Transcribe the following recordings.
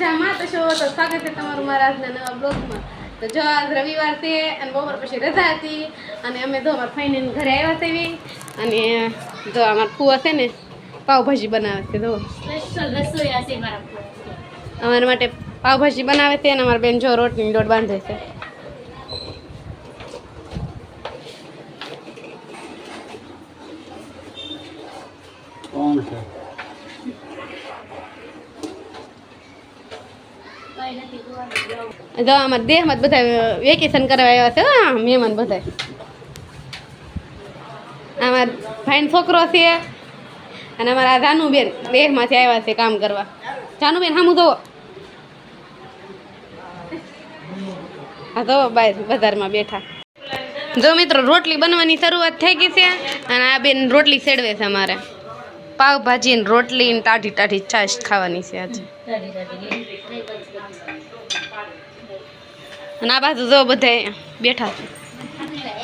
મજામાં? તો છો તો સ્વાગત છે તમારું મારા આજના નવા બ્લોગમાં. તો જો આજ રવિવાર છે અને બપોર પછી રજા હતી અને અમે તો અમારા ફાઈનલ ઘરે આવ્યા છે એવી. અને જો અમારા ફૂવા છે ને પાવભાજી બનાવે છે જો. સ્પેશિયલ રસોઈયા છે મારા પર. અમારા માટે પાવભાજી બનાવે છે અને અમારા બેન જો રોટની દોઢ બાંધે છે. કોણ છે? જો અમારા દેહમાં બધા વેકેશન કરવા આવ્યા છે હા મહેમાન બધા આમાં ભાઈનો છોકરો છે અને અમારા જાનુબેન દેહમાંથી આવ્યા છે કામ કરવા. જાનુબેન સામું જોવો. હા તો બહાર બજારમાં બેઠા. જો મિત્રો, રોટલી બનવાની શરૂઆત થઈ ગઈ છે અને આ બેન રોટલી સેડવે છે અમારે. પાવભાજી ને રોટલી ને ટાઢી ટાઢી છાશ ખાવાની છે આજે. અને આ બાજુ જો બધા બેઠા છે.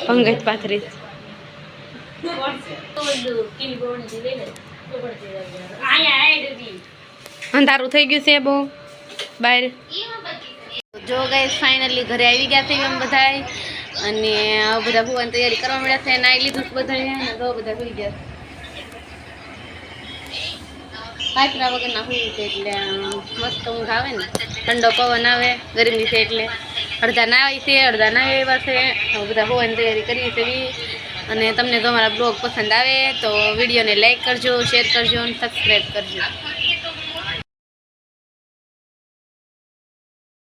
પંગજ પાથરી. અંધારું થઈ ગયું છે બહુ. બહાર. જો ગઈ ફાઇનલી ઘરે આવી ગયા છે એમ બધાય. અને બધા ભુવાની તૈયારી કરવા મળ્યા છે નાઈ લીધું બધાએ. અને બધા ભૂલી ગયા છે પાથરા વગરના હોઈ છે એટલે મસ્ત ઊંઘ આવે ને. ઠંડો પવન આવે, ગરમી છે એટલે. અડધા ના આવી છે, અડધા ના આવી છે. બધા હોવાની તૈયારી કરી છે અને તમને તમારા બ્લોગ પસંદ આવે તો વિડીયોને લાઇક કરજો શેર કરજો અને સબસ્ક્રાઈબ કરજો.